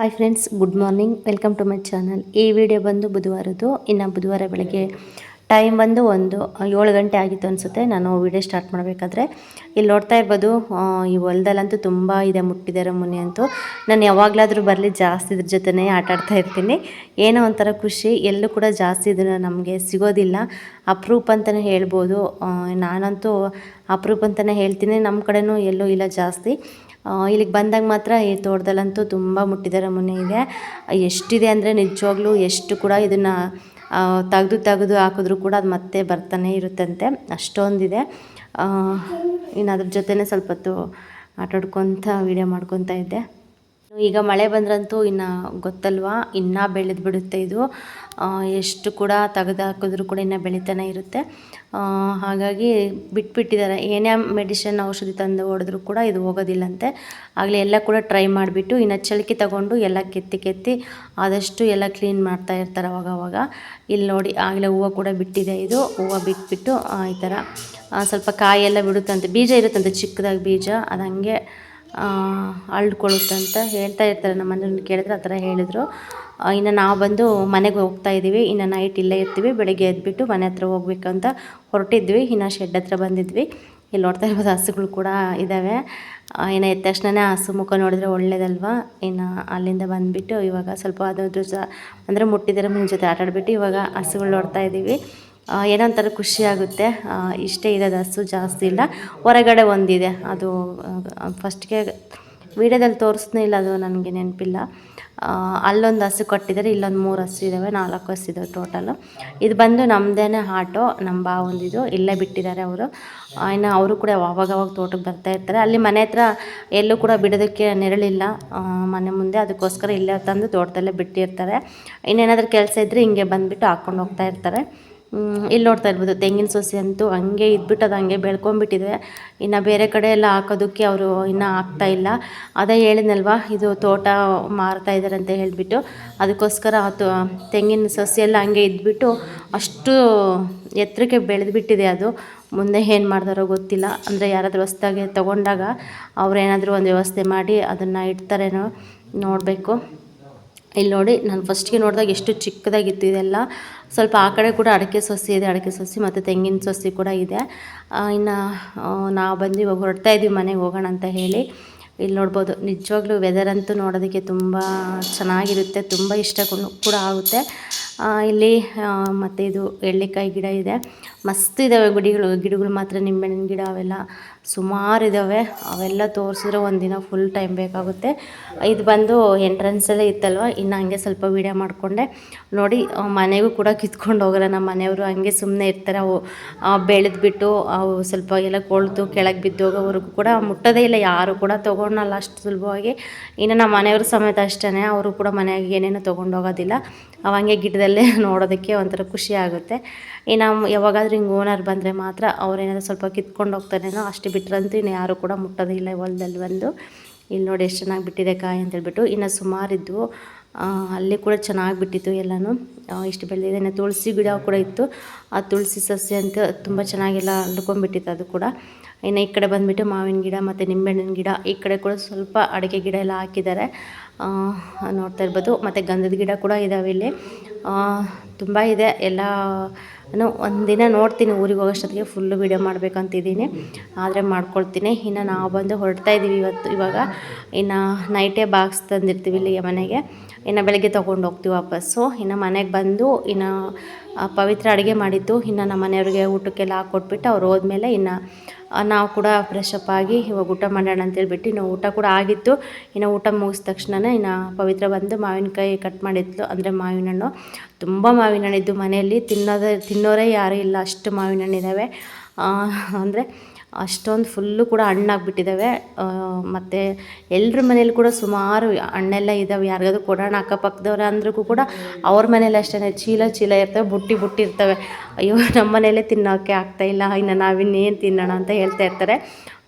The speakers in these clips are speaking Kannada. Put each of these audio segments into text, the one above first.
Hi friends good morning welcome to my channel ಈ ವಿಡಿಯೋ ಬಂದು ಬುಧವಾರದ್ದು. ಇನ್ನು ಬುಧವಾರ ಬೆಳಗ್ಗೆ ಟೈಮ್ ಬಂದು ಒಂದು ಏಳು ಗಂಟೆ ಆಗಿತ್ತು ಅನಿಸುತ್ತೆ. ನಾನು ವಿಡಿಯೋ ಸ್ಟಾರ್ಟ್ ಮಾಡಬೇಕಾದ್ರೆ. ಇಲ್ಲಿ ನೋಡ್ತಾ ಇರ್ಬೋದು ಈ ಹೊಲದಲ್ಲಂತೂ ತುಂಬ ಇದೆ ಮುಟ್ಟಿದೆ ರಮುನಿ ಅಂತೂ. ನಾನು ಯಾವಾಗಲಾದರೂ ಬರಲಿ, ಜಾಸ್ತಿ ಇದ್ರ ಜೊತೆನೇ ಆಟಾಡ್ತಾ ಇರ್ತೀನಿ. ಏನೋ ಒಂಥರ ಖುಷಿ. ಎಲ್ಲೂ ಕೂಡ ಜಾಸ್ತಿ ಇದನ್ನು ನಮಗೆ ಸಿಗೋದಿಲ್ಲ. ಅಪ್ರೂಪ್ ಅಂತಲೇ ಹೇಳ್ಬೋದು. ನಾನಂತೂ ಅಪ್ರೂಪ್ ಅಂತಲೇ ಹೇಳ್ತೀನಿ. ನಮ್ಮ ಕಡೆನೂ ಎಲ್ಲೂ ಇಲ್ಲ ಜಾಸ್ತಿ. ಇಲ್ಲಿಗೆ ಬಂದಾಗ ಮಾತ್ರ ಈ ತೋಟದಲ್ಲಂತೂ ತುಂಬ ಮೊನ್ನೆ ಇದೆ. ಎಷ್ಟಿದೆ ಅಂದರೆ ನಿಜವಾಗ್ಲೂ ಎಷ್ಟು ಕೂಡ ಇದನ್ನು ತೆಗೆದು ತೆಗೆದು ಹಾಕಿದ್ರೂ ಕೂಡ ಅದು ಮತ್ತೆ ಬರ್ತಾನೆ ಇರುತ್ತಂತೆ. ಅಷ್ಟೊಂದಿದೆ. ಇನ್ನು ಅದ್ರ ಜೊತೆನೇ ಸ್ವಲ್ಪ ಹೊತ್ತು ಆಟಾಡ್ಕೊತ ವೀಡಿಯೋ ಮಾಡ್ಕೊತಾ ಇದ್ದೆ. ಈಗ ಮಳೆ ಬಂದ್ರಂತೂ ಇನ್ನು ಗೊತ್ತಲ್ವಾ? ಇನ್ನೂ ಬೆಳೆದು ಬಿಡುತ್ತೆ ಇದು. ಎಷ್ಟು ಕೂಡ ತೆಗೆದು ಹಾಕಿದ್ರೂ ಕೂಡ ಇನ್ನೂ ಬೆಳಿತಾನೆ ಇರುತ್ತೆ. ಹಾಗಾಗಿ ಬಿಟ್ಬಿಟ್ಟಿದ್ದಾರೆ. ಏನೇ ಮೆಡಿಷನ್ ಔಷಧಿ ತಂದು ಹೊಡೆದ್ರು ಕೂಡ ಇದು ಹೋಗೋದಿಲ್ಲಂತೆ. ಆಗಲೇ ಎಲ್ಲ ಕೂಡ ಟ್ರೈ ಮಾಡಿಬಿಟ್ಟು ಇನ್ನು ಚಳಿಕೆ ತಗೊಂಡು ಎಲ್ಲ ಕೆತ್ತಿ ಕೆತ್ತಿ ಆದಷ್ಟು ಎಲ್ಲ ಕ್ಲೀನ್ ಮಾಡ್ತಾ ಇರ್ತಾರೆ ಅವಾಗ ಅವಾಗ ಇಲ್ಲಿ ನೋಡಿ, ಆಗಲೇ ಹೂವು ಕೂಡ ಬಿಟ್ಟಿದೆ ಇದು. ಹೂವು ಬಿಟ್ಬಿಟ್ಟು ಈ ಥರ ಸ್ವಲ್ಪ ಸ್ವಲ್ಪ ಕಾಯೆಲ್ಲ ಬಿಡುತ್ತಂತೆ. ಬೀಜ ಇರುತ್ತಂತೆ, ಚಿಕ್ಕದಾಗಿ ಬೀಜ. ಅದು ಹಂಗೆ ಅಳ್ಕೊಳ್ಳುತ್ತೆ ಅಂತ ಹೇಳ್ತಾ ಇರ್ತಾರೆ. ನಮ್ಮ ಮನೆಯವ್ರನ್ನ ಕೇಳಿದ್ರೆ ಆ ಥರ ಹೇಳಿದರು. ಇನ್ನು ನಾವು ಬಂದು ಮನೆಗೆ ಹೋಗ್ತಾ ಇದ್ದೀವಿ. ಇನ್ನು ನೈಟ್ ಇಲ್ಲೇ ಇರ್ತೀವಿ. ಬೆಳಗ್ಗೆ ಎದ್ಬಿಟ್ಟು ಮನೆ ಹತ್ರ ಹೋಗ್ಬೇಕಂತ ಹೊರಟಿದ್ವಿ. ಇನ್ನು ಶೆಡ್ ಹತ್ರ ಬಂದಿದ್ವಿ. ಇಲ್ಲಿ ನೋಡ್ತಾ ಇರ್ಬೋದು ಹಸುಗಳು ಕೂಡ ಇದ್ದಾವೆ. ಇನ್ನು ಎದ್ದ ತಕ್ಷಣನೇ ಹಸು ಮುಖ ನೋಡಿದ್ರೆ ಒಳ್ಳೇದಲ್ವಾ? ಇನ್ನು ಅಲ್ಲಿಂದ ಬಂದುಬಿಟ್ಟು ಇವಾಗ ಸ್ವಲ್ಪ ಅದ್ರ ಅಂದರೆ ಮುಟ್ಟಿದ್ರೆ ಮನೆ ಜೊತೆ ಆಟಾಡ್ಬಿಟ್ಟು ಇವಾಗ ಹಸುಗಳು ನೋಡ್ತಾ ಇದ್ದೀವಿ. ಏನೋ ಒಂಥರ ಖುಷಿ ಆಗುತ್ತೆ. ಇಷ್ಟೇ ಇದೆ ಹಸು ಜಾಸ್ತಿ ಇಲ್ಲ. ಹೊರಗಡೆ ಒಂದಿದೆ. ಅದು ಫಸ್ಟ್ಗೆ ವೀಡಿಯೋದಲ್ಲಿ ತೋರಿಸ್ನೇ ಇಲ್ಲ, ಅದು ನನಗೆ ನೆನಪಿಲ್ಲ. ಅಲ್ಲೊಂದು ಹಸು ಕೊಟ್ಟಿದ್ದಾರೆ ಇಲ್ಲೊಂದು ಮೂರು ಹಸು ಇದ್ದಾವೆ ನಾಲ್ಕು ಹಸು ಇದ್ದಾವೆ ಟೋಟಲು ಇದು ಬಂದು ನಮ್ಮದೇನೆ ಆಟೋ ನಮ್ಮ ಬಾವಂದಿದು ಇಲ್ಲೇ ಬಿಟ್ಟಿದ್ದಾರೆ ಅವರು. ಇನ್ನು ಅವರು ಕೂಡ ಅವಾಗವಾಗ ತೋಟಕ್ಕೆ ಬರ್ತಾ ಇರ್ತಾರೆ. ಅಲ್ಲಿ ಮನೆ ಹತ್ರ ಎಲ್ಲೂ ಕೂಡ ಬಿಡೋದಕ್ಕೆ ನೆರಳಿಲ್ಲ. ಮನೆ ಮುಂದೆ. ಅದಕ್ಕೋಸ್ಕರ ಇಲ್ಲೇ ತಂದು ತೋಟದಲ್ಲೇ ಬಿಟ್ಟಿರ್ತಾರೆ. ಇನ್ನೇನಾದರೂ ಕೆಲಸ ಇದ್ದರೆ ಹಿಂಗೆ ಬಂದುಬಿಟ್ಟು ಹಾಕ್ಕೊಂಡು ಹೋಗ್ತಾ ಇರ್ತಾರೆ. ಇಲ್ಲಿ ನೋಡ್ತಾ ಇರ್ಬೋದು, ತೆಂಗಿನ ಸಸಿ ಅಂತೂ ಹಂಗೆ ಇದ್ಬಿಟ್ಟು ಅದು ಹಂಗೆ ಬೆಳ್ಕೊಂಬಿಟ್ಟಿದೆ ಇನ್ನು ಬೇರೆ ಕಡೆ ಎಲ್ಲ ಹಾಕೋದಕ್ಕೆ ಅವರು ಇನ್ನೂ ಆಗ್ತಾ ಇಲ್ಲ. ಅದೇ ಹೇಳಿದ್ನಲ್ವ, ಇದು ತೋಟ ಮಾರ್ತಾ ಇದ್ದಾರೆ ಅಂತ ಹೇಳಿಬಿಟ್ಟು. ಅದಕ್ಕೋಸ್ಕರ ಅದು ತೆಂಗಿನ ಸಸಿ ಎಲ್ಲ ಹಂಗೆ ಇದ್ಬಿಟ್ಟು ಅಷ್ಟು ಎತ್ತರಕ್ಕೆ ಬೆಳೆದ್ಬಿಟ್ಟಿದೆ ಅದು. ಮುಂದೆ ಏನು ಮಾಡ್ತಾರೋ ಗೊತ್ತಿಲ್ಲ. ಅಂದರೆ ಯಾರಾದರೂ ಹೊಸ್ದಾಗಿ ತೊಗೊಂಡಾಗ ಅವ್ರೇನಾದರೂ ಒಂದು ವ್ಯವಸ್ಥೆ ಮಾಡಿ ಅದನ್ನು ಇಡ್ತಾರೇನೋ ನೋಡಬೇಕು. ಇಲ್ಲಿ ನೋಡಿ, ನಾನು ಫಸ್ಟಿಗೆ ನೋಡಿದಾಗ ಎಷ್ಟು ಚಿಕ್ಕದಾಗಿತ್ತು ಇದೆಲ್ಲ. ಸ್ವಲ್ಪ ಆ ಕಡೆ ಕೂಡ ಅಡಿಕೆ ಸೊಸಿ ಇದೆ, ಅಡಿಕೆ ಸೊಸಿ ಮತ್ತು ತೆಂಗಿನ ಸೊಸಿ ಕೂಡ ಇದೆ. ಇನ್ನು ನಾವು ಬಂದು ಇವಾಗ ಹೊರಡ್ತಾ ಇದ್ದೀವಿ ಮನೆಗೆ ಹೋಗೋಣ ಅಂತ ಹೇಳಿ. ಇಲ್ಲಿ ನೋಡ್ಬೋದು, ನಿಜವಾಗ್ಲೂ ವೆದರ್ ಅಂತೂ ನೋಡೋದಕ್ಕೆ ತುಂಬ ಚೆನ್ನಾಗಿರುತ್ತೆ, ತುಂಬ ಇಷ್ಟ ಕೂಡ ಆಗುತ್ತೆ. ಇಲ್ಲಿ ಮತ್ತು ಇದು ಎಳ್ಳಿಕಾಯಿ ಗಿಡ ಇದೆ. ಮಸ್ತ್ ಇದ್ದಾವೆ ಗುಡಿಗಳು. ಗಿಡಗಳು ಮಾತ್ರ ನಿಂಬೆಹಣ್ಣಿನ ಗಿಡ ಅವೆಲ್ಲ ಸುಮಾರು ಇದ್ದಾವೆ ಅವೆಲ್ಲ ತೋರಿಸಿದ್ರೆ ಒಂದಿನ ಫುಲ್ ಟೈಮ್ ಬೇಕಾಗುತ್ತೆ. ಇದು ಬಂದು ಎಂಟ್ರೆನ್ಸಲ್ಲೇ ಇತ್ತಲ್ವ? ಇನ್ನು ಹಂಗೆ ಸ್ವಲ್ಪ ವೀಡಿಯೋ ಮಾಡಿಕೊಂಡೆ. ನೋಡಿ ಮನೆಗೂ ಕೂಡ ಕಿತ್ಕೊಂಡು ಹೋಗಲ್ಲ ನಮ್ಮ ಮನೆಯವರು. ಹಂಗೆ ಸುಮ್ಮನೆ ಇರ್ತಾರೆ. ಅವು ಬೆಳೆದ್ಬಿಟ್ಟು ಅವು ಸ್ವಲ್ಪ ಎಲ್ಲ ಕೊಳ್ತು ಕೆಳಗೆ ಬಿದ್ದೋಗೋವರೆಗೂ ಕೂಡ ಮುಟ್ಟೋದೇ ಇಲ್ಲ. ಯಾರು ಕೂಡ ತೊಗೊಂಡಲ್ಲ ಅಷ್ಟು ಸುಲಭವಾಗಿ. ಇನ್ನು ನಮ್ಮ ಮನೆಯವರು ಸಮೇತ ಅಷ್ಟೇ ಅವರು ಕೂಡ ಮನೆಯಾಗ ಏನೇನೋ ತೊಗೊಂಡೋಗೋದಿಲ್ಲ ಅವಂಗೆ ಗಿಡದಲ್ಲೇ ನೋಡೋದಕ್ಕೆ ಒಂಥರ ಖುಷಿ ಆಗುತ್ತೆ. ಇನ್ನು ಯಾವಾಗಾದ್ರೂ ಹಿಂಗೆ ಓನರ್ ಬಂದರೆ ಮಾತ್ರ ಅವ್ರೇನಾದ್ರು ಸ್ವಲ್ಪ ಕಿತ್ಕೊಂಡು ಹೋಗ್ತಾರೇನೋ ಅಷ್ಟು ಬಿಟ್ರಂತೂ ಇನ್ನು ಯಾರು ಕೂಡ ಮುಟ್ಟೋದೇ ಇಲ್ಲ ಹೊಲದಲ್ಲಿ ಬಂದು. ಇಲ್ಲಿ ನೋಡಿ ಎಷ್ಟು ಚೆನ್ನಾಗಿ ಬಿಟ್ಟಿದೆ ಕಾಯಿ ಅಂತೇಳ್ಬಿಟ್ಟು ಇನ್ನು ಸುಮಾರಿದ್ವು ಅಲ್ಲಿ ಕೂಡ ಚೆನ್ನಾಗಿ ಬಿಟ್ಟಿತ್ತು ಎಲ್ಲನೂ. ಇಷ್ಟು ಬೆಳೆದಿದೆ. ಇನ್ನು ತುಳಸಿ ಗಿಡ ಕೂಡ ಇತ್ತು. ಆ ತುಳಸಿ ಸಸ್ಯ ಅಂತ ತುಂಬ ಚೆನ್ನಾಗೆಲ್ಲ ಅಂಡ್ಕೊಂಡ್ಬಿಟ್ಟಿತ್ತು ಅದು ಕೂಡ. ಇನ್ನು ಈ ಕಡೆ ಬಂದುಬಿಟ್ಟು ಮಾವಿನ ಗಿಡ ಮತ್ತು ನಿಂಬೆಹಣ್ಣಿನ ಗಿಡ, ಈ ಕಡೆ ಕೂಡ ಸ್ವಲ್ಪ ಅಡಿಕೆ ಗಿಡ ಎಲ್ಲ ಹಾಕಿದ್ದಾರೆ. ನೋಡ್ತಾ ಇರ್ಬೋದು. ಮತ್ತು ಗಂಧದ ಗಿಡ ಕೂಡ ಇದ್ದಾವೆ ಇಲ್ಲಿ. ತುಂಬ ಇದೆ. ಎಲ್ಲ ನಾನು ಒಂದಿನ ನೋಡ್ತೀನಿ ಊರಿಗೆ ಹೋಗೋಷ್ಟೊತ್ತಿಗೆ ಫುಲ್ಲು ವೀಡಿಯೋ ಮಾಡಬೇಕಂತಿದ್ದೀನಿ. ಆದರೆ ಮಾಡ್ಕೊಳ್ತೀನಿ. ಇನ್ನು ನಾವು ಬಂದು ಹೊರಡ್ತಾ ಇದ್ದೀವಿ ಇವತ್ತು. ಇವಾಗ ಇನ್ನು ನೈಟೇ ಬಾಕ್ಸ್ ತಂದಿರ್ತೀವಿ ಇಲ್ಲಿಗೆ ಮನೆಗೆ. ಇನ್ನು ಬೆಳಗ್ಗೆ ತೊಗೊಂಡು ಹೋಗ್ತೀವಿ ವಾಪಸ್ಸು ಇನ್ನು ಮನೆಗೆ ಬಂದು ಇನ್ನು ಪವಿತ್ರ ಅಡುಗೆ ಮಾಡಿದ್ದು ಇನ್ನು ನಮ್ಮ ಮನೆಯವ್ರಿಗೆ ಊಟಕ್ಕೆಲ್ಲ ಹಾಕ್ಕೊಟ್ಬಿಟ್ಟು ಅವ್ರು ಹೋದ್ಮೇಲೆ ಇನ್ನು ನಾವು ಕೂಡ ಫ್ರೆಶ್ ಅಪ್ ಆಗಿ ಇವಾಗ ಊಟ ಮಾಡೋಣ ಅಂತೇಳ್ಬಿಟ್ಟು ಇನ್ನು ಊಟ ಕೂಡ ಆಗಿತ್ತು. ಇನ್ನು ಊಟ ಮುಗಿದ ತಕ್ಷಣನೇ ಇನ್ನು ಪವಿತ್ರ ಬಂದು ಮಾವಿನಕಾಯಿ ಕಟ್ ಮಾಡಿದ್ಲು. ಅಂದರೆ ಮಾವಿನ ಹಣ್ಣು ತುಂಬ ಮಾವಿನ ಹಣ್ಣಿದ್ದು ಮನೆಯಲ್ಲಿ ತಿನ್ನೋದೇ ತಿನ್ನೋರೇ ಯಾರೂ ಇಲ್ಲ. ಅಷ್ಟು ಮಾವಿನ ಹಣ್ಣಿದ್ದಾವೆ ಅಂದರೆ ಅಷ್ಟೊಂದು ಫುಲ್ಲು ಕೂಡ ಹಣ್ಣಾಗ್ಬಿಟ್ಟಿದ್ದಾವೆ ಮತ್ತು ಎಲ್ಲರ ಮನೇಲಿ ಕೂಡ ಸುಮಾರು ಹಣ್ಣೆಲ್ಲ ಇದ್ದಾವೆ ಯಾರಿಗಾದ್ರೂ ಕೊಡೋಣ ಅಕ್ಕಪಕ್ಕದವ್ರು ಅಂದ್ರಿಗೂ ಕೂಡ ಅವ್ರ ಮನೇಲಿ ಅಷ್ಟೇ ಚೀಲ ಚೀಲ ಇರ್ತವೆ, ಬುಟ್ಟಿ ಬುಟ್ಟಿ ಇರ್ತವೆ. ಅಯ್ಯೋ ನಮ್ಮ ಮನೇಲೇ ತಿನ್ನೋಕ್ಕೆ ಆಗ್ತಾಯಿಲ್ಲ ಇನ್ನು ನಾವಿನ್ನೇನು ತಿನ್ನೋಣ ಅಂತ ಹೇಳ್ತಾ ಇರ್ತಾರೆ.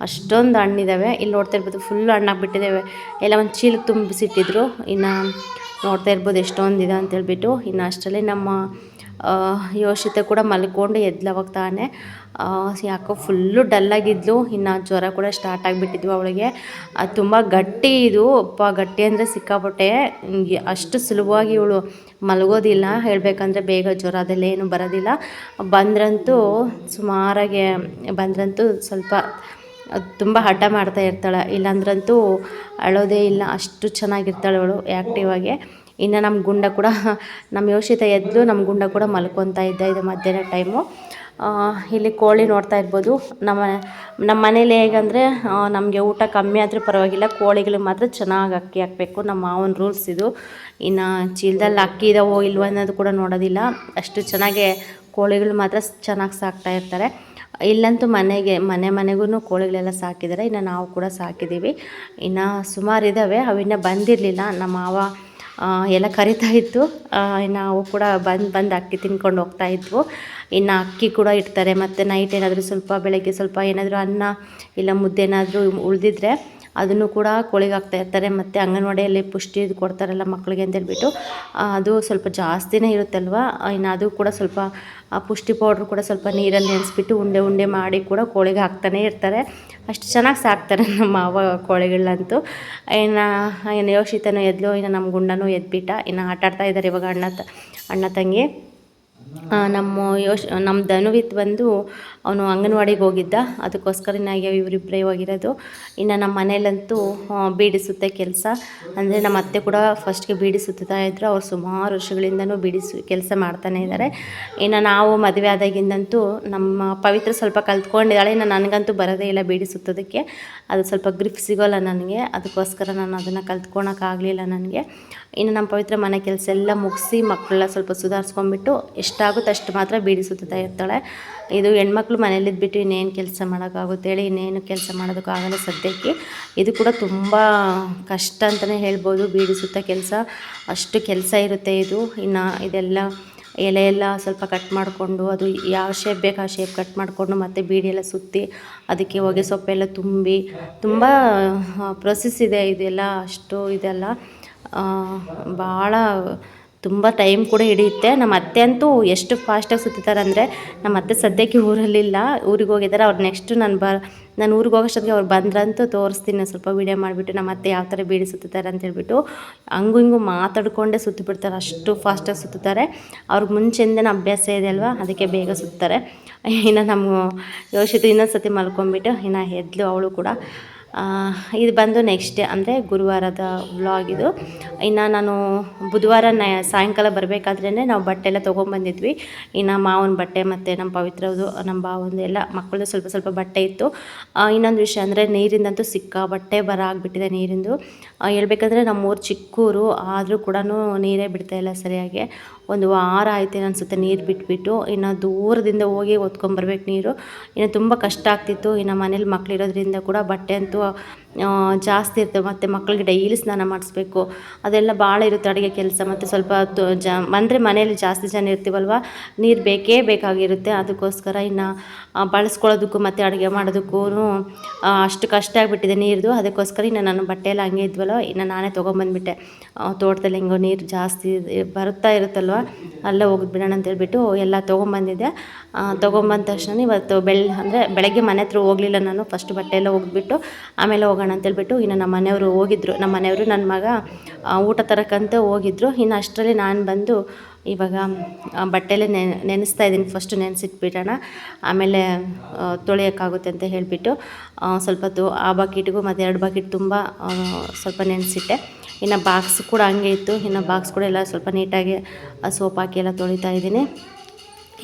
ಅಷ್ಟೊಂದು ಹಣ್ಣಿದ್ದಾವೆ ಇಲ್ಲಿ ನೋಡ್ತಾ ಇರ್ಬೋದು ಫುಲ್ ಹಣ್ಣಾಗ್ಬಿಟ್ಟಿದ್ದಾವೆ ಎಲ್ಲ ಒಂದು ಚೀಲ ತುಂಬಿಸಿಟ್ಟಿದ್ರು. ಇನ್ನು ನೋಡ್ತಾ ಇರ್ಬೋದು ಎಷ್ಟೊಂದು ಇದೆ ಅಂತೇಳ್ಬಿಟ್ಟು. ಇನ್ನು ಅಷ್ಟರಲ್ಲಿ ನಮ್ಮ ಯೋಷಿತ ಕೂಡ ಮಲ್ಕೊಂಡು ಎದ್ಲವಾಗ ತಾನೆ. ಯಾಕೋ ಫುಲ್ಲು ಡಲ್ಲಾಗಿದ್ಲು ಇನ್ನು ಜ್ವರ ಕೂಡ ಸ್ಟಾರ್ಟ್ ಆಗಿಬಿಟ್ಟಿದ್ವು ಅವಳಿಗೆ. ಅದು ತುಂಬ ಗಟ್ಟಿ ಇದು. ಅಪ್ಪ, ಗಟ್ಟಿ ಅಂದರೆ ಸಿಕ್ಕಾಪಟ್ಟೆ ಅಷ್ಟು ಸುಲಭವಾಗಿ ಇವಳು ಮಲಗೋದಿಲ್ಲ. ಹೇಳಬೇಕಂದ್ರೆ ಬೇಗ ಜ್ವರ ಅದೆಲ್ಲ ಏನು ಬರೋದಿಲ್ಲ. ಬಂದ್ರಂತೂ ಸುಮಾರಾಗೆ, ಬಂದ್ರಂತೂ ಸ್ವಲ್ಪ ತುಂಬ ಹಠ ಮಾಡ್ತಾ ಇರ್ತಾಳೆ. ಇಲ್ಲಾಂದ್ರಂತೂ ಅಳೋದೇ ಇಲ್ಲ. ಅಷ್ಟು ಚೆನ್ನಾಗಿರ್ತಾಳೆ ಅವಳು ಆ್ಯಕ್ಟಿವ್ ಆಗಿ. ಇನ್ನು ನಮ್ಮ ಗುಂಡ ಕೂಡ ನಮ್ಮ ಯೋಷಿತ ಎದ್ದು ನಮ್ಮ ಗುಂಡ ಕೂಡ ಮಲ್ಕೊತಾ ಇದ್ದ ಇದು ಮಧ್ಯಾಹ್ನ ಟೈಮು ಇಲ್ಲಿ ಕೋಳಿ ನೋಡ್ತಾ ಇರ್ಬೋದು. ನಮ್ಮ ನಮ್ಮ ಮನೇಲಿ ಹೇಗಂದರೆ ನಮಗೆ ಊಟ ಕಮ್ಮಿ ಆದರೂ ಪರವಾಗಿಲ್ಲ. ಕೋಳಿಗಳಿಗೆ ಮಾತ್ರ ಚೆನ್ನಾಗಿ ಅಕ್ಕಿ ಹಾಕಬೇಕು. ನಮ್ಮ ಮಾವನ ರೂಲ್ಸ್ ಇದು. ಇನ್ನು ಚೀಲದಲ್ಲಿ ಅಕ್ಕಿ ಇದಾವೋ ಇಲ್ವೋ ಅನ್ನೋದು ಕೂಡ ನೋಡೋದಿಲ್ಲ. ಅಷ್ಟು ಚೆನ್ನಾಗೆ ಕೋಳಿಗಳು ಮಾತ್ರ ಚೆನ್ನಾಗಿ ಸಾಕ್ತಾ ಇರ್ತಾರೆ. ಇಲ್ಲಂತೂ ಮನೆಗೆ, ಮನೆ ಮನೆಗೂ ಕೋಳಿಗಳೆಲ್ಲ ಸಾಕಿದ್ದಾರೆ. ಇನ್ನು ನಾವು ಕೂಡ ಸಾಕಿದ್ದೀವಿ. ಇನ್ನು ಸುಮಾರು ಇದ್ದಾವೆ ಅವಿನ್ನ ಬಂದಿರಲಿಲ್ಲ. ನಮ್ಮ ಮಾವ ಎಲ್ಲ ಕರಿತಾ ಇತ್ತು. ನಾವು ಕೂಡ ಬಂದು ಬಂದು ಅಕ್ಕಿ ತಿನ್ಕೊಂಡು ಹೋಗ್ತಾ ಇದ್ವು. ಇನ್ನು ಅಕ್ಕಿ ಕೂಡ ಇಡ್ತಾರೆ. ಮತ್ತು ನೈಟ್ ಏನಾದರೂ ಸ್ವಲ್ಪ ಬೆಳಗ್ಗೆ ಸ್ವಲ್ಪ ಏನಾದರೂ ಅನ್ನ ಇಲ್ಲ ಮುದ್ದೆ ಏನಾದರೂ ಉಳಿದಿದ್ರೆ ಅದನ್ನು ಕೂಡ ಕೋಳಿಗೆ ಹಾಕ್ತಾ ಇರ್ತಾರೆ. ಮತ್ತು ಅಂಗನವಾಡಿಯಲ್ಲಿ ಪುಷ್ಟಿ ಇದು ಕೊಡ್ತಾರಲ್ಲ ಮಕ್ಕಳಿಗೆ ಅಂತ ಹೇಳ್ಬಿಟ್ಟು ಅದು ಸ್ವಲ್ಪ ಜಾಸ್ತಿನೇ ಇರುತ್ತಲ್ವ? ಇನ್ನು ಅದು ಕೂಡ ಸ್ವಲ್ಪ, ಆ, ಪುಷ್ಟಿ ಪೌಡ್ರ್ ಕೂಡ ಸ್ವಲ್ಪ ನೀರಲ್ಲಿ ನೆನೆಸ್ಬಿಟ್ಟು ಉಂಡೆ ಉಂಡೆ ಮಾಡಿ ಕೂಡ ಕೋಳಿಗೆ ಹಾಕ್ತಾನೆ ಇರ್ತಾರೆ. ಅಷ್ಟು ಚೆನ್ನಾಗಿ ಸಾಕ್ತಾರೆ ನಮ್ಮ ಮಾವ ಕೋಳಿಗಳಂತೂ. ಇನ್ನು ಏನು ಯೋಶಿತನೋ ಎದ್ಲು, ಇನ್ನು ನಮ್ಮ ಗುಂಡನೂ ಎದ್ಬಿಟ್ಟ, ಇನ್ನು ಆಟಾಡ್ತಾ ಇದ್ದಾರೆ ಇವಾಗ ಅಣ್ಣ ತ, ಅಣ್ಣ ತಂಗಿ. ನಮ್ಮ ಯೋಶ್, ನಮ್ಮ ಧನುವಿತ್ ಬಂದು ಅವನು ಅಂಗನವಾಡಿಗೆ ಹೋಗಿದ್ದ. ಅದಕ್ಕೋಸ್ಕರ ಅದಕ್ಕೋಸ್ಕರನಾಗಿ ಇವರಿಬ್ಬರೇ ಹೋಗಿರೋದು. ಇನ್ನು ನಮ್ಮ ಮನೇಲಂತೂ ಬೀಡಿಸುತ್ತೆ ಬೀಡಿ ಸುತ್ತೆ ಕೆಲಸ. ಅಂದರೆ ನಮ್ಮ ಅತ್ತೆ ಕೂಡ ಫಸ್ಟ್ಗೆ ಬೀಡಿ ಸುತ್ತಾ ಇದ್ದರು ಅವ್ರು ಸುಮಾರು ವರ್ಷಗಳಿಂದನೂ ಬೀಡಿ ಕೆಲಸ ಮಾಡ್ತಾನೆ ಇದ್ದಾರೆ ಇನ್ನು ನಾವು ಮದುವೆ ಆದಾಗಿಂದಂತೂ ನಮ್ಮ ಪವಿತ್ರ ಸ್ವಲ್ಪ ಕಲ್ತ್ಕೊಂಡಿದ್ದಾಳೆ. ಇನ್ನು ನನಗಂತೂ ಬರೋದೇ ಇಲ್ಲ ಬೀಡಿ ಸುತ್ತೋದಕ್ಕೆ ಅದು ಸ್ವಲ್ಪ ಗ್ರಿಪ್ ಸಿಗೋಲ್ಲ ನನಗೆ. ಅದಕ್ಕೋಸ್ಕರ ನಾನು ಅದನ್ನು ಕಲ್ತ್ಕೊಳಕ್ಕಾಗಲಿಲ್ಲ ನನಗೆ. ಇನ್ನು ನಮ್ಮ ಪವಿತ್ರ ಮನೆ ಕೆಲಸ ಎಲ್ಲ ಮುಗಿಸಿ ಮಕ್ಕಳೆಲ್ಲ ಸ್ವಲ್ಪ ಸುಧಾರಿಸ್ಕೊಂಡ್ಬಿಟ್ಟು ಎಷ್ಟಾಗುತ್ತೆ ಅಷ್ಟು ಮಾತ್ರ ಬೀಡಿ ಸುತ್ತಾ ಇರ್ತಾಳೆ. ಇದು ಹೆಣ್ಮಕ್ಳು ಮನೇಲಿದ್ಬಿಟ್ಟು ಇನ್ನೇನು ಕೆಲಸ ಮಾಡೋಕ್ಕಾಗುತ್ತೆ ಹೇಳಿ, ಇನ್ನೇನು ಕೆಲಸ ಮಾಡೋದಕ್ಕಾಗಲ್ಲ ಸದ್ಯಕ್ಕೆ. ಇದು ಕೂಡ ತುಂಬ ಕಷ್ಟ ಅಂತಲೇ ಹೇಳ್ಬೋದು, ಬೀಡಿ ಸುತ್ತ ಕೆಲಸ. ಅಷ್ಟು ಕೆಲಸ ಇರುತ್ತೆ ಇದು. ಇನ್ನು ಇದೆಲ್ಲ ಎಲೆ ಎಲ್ಲ ಸ್ವಲ್ಪ ಕಟ್ ಮಾಡಿಕೊಂಡು, ಅದು ಯಾವ ಶೇಪ್ ಬೇಕು ಆ ಶೇಪ್ ಕಟ್ ಮಾಡಿಕೊಂಡು ಮತ್ತು ಬೀಡಿ ಎಲ್ಲ ಸುತ್ತಿ ಅದಕ್ಕೆ ಹೊಗೆ ಸೊಪ್ಪೆಲ್ಲ ತುಂಬಿ ತುಂಬ ಪ್ರೊಸೆಸ್ ಇದೆ ಇದೆಲ್ಲ, ಅಷ್ಟು ಇದೆಲ್ಲ. ಭಾಳ ತುಂಬ ಟೈಮ್ ಕೂಡ ಹಿಡಿಯುತ್ತೆ. ನಮ್ಮ ಅತ್ತೆ ಅಂತೂ ಎಷ್ಟು ಫಾಸ್ಟಾಗಿ ಸುತ್ತಾರೆ ಅಂದರೆ ನಮ್ಮ ಅತ್ತೆ ಸದ್ಯಕ್ಕೆ ಊರಲ್ಲಿಲ್ಲ. ಊರಿಗೆ ಹೋಗಿದ್ದಾರೆ. ಅವ್ರು ನೆಕ್ಸ್ಟು ನಾನು ಬ, ನಾನು ಊರಿಗೆ ಹೋಗೋಷ್ಟೊತ್ತಿಗೆ ಅವ್ರು ಬಂದ್ರಂತೂ ತೋರಿಸ್ತೀನಿ. ಸ್ವಲ್ಪ ವೀಡಿಯೋ ಮಾಡಿಬಿಟ್ಟು ನಮ್ಮ ಅತ್ತೆ ಯಾವ ಥರ ಬೀಡಿ ಸುತ್ತಾರೆ ಅಂತ ಹೇಳ್ಬಿಟ್ಟು ಹಂಗು ಹಿಂಗು ಮಾತಾಡಿಕೊಂಡೇ ಸುತ್ತಿಬಿಡ್ತಾರೆ ಅಷ್ಟು ಫಾಸ್ಟಾಗಿ ಸುತ್ತಾರೆ ಅವ್ರಿಗೆ ಮುಂಚೆಯಿಂದನೇ ಅಭ್ಯಾಸ ಇದೆ ಅಲ್ವಾ? ಅದಕ್ಕೆ ಬೇಗ ಸುತ್ತಾರೆ. ಇನ್ನು ನಮ್ಮ ಯೋಚಿತ ಇನ್ನೊಂದು ಸತಿ ಮಲ್ಕೊಂಡ್ಬಿಟ್ಟು ಇನ್ನು ಎದ್ಲು ಅವಳು ಕೂಡ. ಇದು ಬಂದು ನೆಕ್ಸ್ಟ್ ಡೇ ಅಂದರೆ ಗುರುವಾರದ ವ್ಲಾಗ್ ಇದು. ಇನ್ನು ನಾನು ಬುಧವಾರ ನ, ಸಾಯಂಕಾಲ ಬರಬೇಕಾದ್ರೇ ನಾವು ಬಟ್ಟೆ ಎಲ್ಲ ತೊಗೊಂಬಂದಿದ್ವಿ ಇನ್ನು ಮಾವನ ಬಟ್ಟೆ ಮತ್ತು ನಮ್ಮ ಪವಿತ್ರದು ನಮ್ಮ ಭಾವಂದು ಎಲ್ಲ ಮಕ್ಕಳದ್ದು ಸ್ವಲ್ಪ ಸ್ವಲ್ಪ ಬಟ್ಟೆ ಇತ್ತು. ಇನ್ನೊಂದು ವಿಷಯ ಅಂದರೆ ನೀರಿಂದಂತೂ ಸಿಕ್ಕಾಬಟ್ಟೆ ಬರ ಆಗಿಬಿಟ್ಟಿದೆ ನೀರಿಂದು. ಹೇಳ್ಬೇಕಂದ್ರೆ ನಮ್ಮೂರು ಚಿಕ್ಕೂರು, ಆದರೂ ಕೂಡ ನೀರೇ ಬಿಡ್ತಾ ಇಲ್ಲ ಸರಿಯಾಗಿ. ಒಂದು ವಾರ ಆಯ್ತು ಅನಿಸುತ್ತೆ ನೀರು ಬಿಟ್ಬಿಟ್ಟು. ಇನ್ನು ದೂರದಿಂದ ಹೋಗಿ ಹೊತ್ಕೊಂಬರ್ಬೇಕು ನೀರು. ಇನ್ನು ತುಂಬ ಕಷ್ಟ ಆಗ್ತಿತ್ತು. ಇನ್ನು ಮನೇಲಿ ಮಕ್ಕಳಿರೋದ್ರಿಂದ ಕೂಡ ಬಟ್ಟೆ ಅಂತೂ ಜಾಸ್ತಿ ಇರ್ತವೆ ಮತ್ತು ಮಕ್ಕಳಿಗೆ ಡೈಲಿ ಸ್ನಾನ ಮಾಡಿಸ್ಬೇಕು. ಅದೆಲ್ಲ ಭಾಳ ಇರುತ್ತೆ ಅಡುಗೆ ಕೆಲಸ. ಮತ್ತು ಸ್ವಲ್ಪ ಜ ಅಂದರೆ ಮನೇಲಿ ಜಾಸ್ತಿ ಜನ ಇರ್ತೀವಲ್ವ? ನೀರು ಬೇಕೇ ಬೇಕಾಗಿರುತ್ತೆ. ಅದಕ್ಕೋಸ್ಕರ ಇನ್ನು ಬಳಸ್ಕೊಳ್ಳೋದಕ್ಕೂ ಮತ್ತು ಅಡುಗೆ ಮಾಡೋದಕ್ಕೂ ಅಷ್ಟು ಕಷ್ಟ ಆಗಿಬಿಟ್ಟಿದೆ ನೀರ್ದು. ಅದಕ್ಕೋಸ್ಕರ ಇನ್ನು ನಾನು ಬಟ್ಟೆ ಎಲ್ಲ ಹಂಗೆ ಇದ್ವಲ್ಲ, ಇನ್ನು ನಾನೇ ತೊಗೊಂಬಂದ್ಬಿಟ್ಟೆ. ತೋಟದಲ್ಲಿ ಹೆಂಗೋ ನೀರು ಜಾಸ್ತಿ ಬರುತ್ತಾ ಇರುತ್ತಲ್ವ ಅಲ್ಲೇ ಹೋಗಿಬಿಡೋಣ ಅಂತ ಹೇಳ್ಬಿಟ್ಟು ಎಲ್ಲ ತೊಗೊಂಬಂದಿದ್ದೆ. ತೊಗೊಂಬಂದ ತಕ್ಷಣ ಇವತ್ತು ಬೆಳ್, ಅಂದರೆ ಬೆಳಗ್ಗೆ ಮನೆ ಹತ್ರ ಹೋಗಲಿಲ್ಲ ನಾನು. ಫಸ್ಟ್ ಬಟ್ಟೆ ಎಲ್ಲ ಆಮೇಲೆ ಹೋಗೋಣ ಅಂತೇಳ್ಬಿಟ್ಟು ಇನ್ನು ನಮ್ಮ ಮನೆಯವರು ಹೋಗಿದ್ರು. ನಮ್ಮ ಮನೆಯವರು ನನ್ನ ಮಗ ಊಟ ತರಕಂತ ಹೋಗಿದ್ರು. ಇನ್ನು ಅಷ್ಟರಲ್ಲಿ ನಾನು ಬಂದು ಇವಾಗ ಬಟ್ಟೆಲೆ ನೆನೆ, ನೆನೆಸ್ತಾ ಇದ್ದೀನಿ. ಫಸ್ಟು ನೆನೆಸಿಟ್ಬಿಡೋಣ. ಆಮೇಲೆ ತೊಳೆಯೋಕ್ಕಾಗುತ್ತೆ ಅಂತ ಹೇಳಿಬಿಟ್ಟು ಸ್ವಲ್ಪ ತು, ಆ ಬಕೆಟ್ಗೂ ಮತ್ತು ಎರಡು ಬಕೆಟ್ ತುಂಬ ಸ್ವಲ್ಪ ನೆನೆಸಿಟ್ಟೆ. ಇನ್ನು ಬಾಕ್ಸ್ ಕೂಡ ಹಂಗೆ ಇತ್ತು. ಇನ್ನು ಬಾಕ್ಸ್ ಕೂಡ ಎಲ್ಲ ಸ್ವಲ್ಪ ನೀಟಾಗಿ ಸೋಪ್ ಹಾಕಿ ಎಲ್ಲ ತೊಳಿತಾ ಇದ್ದೀನಿ.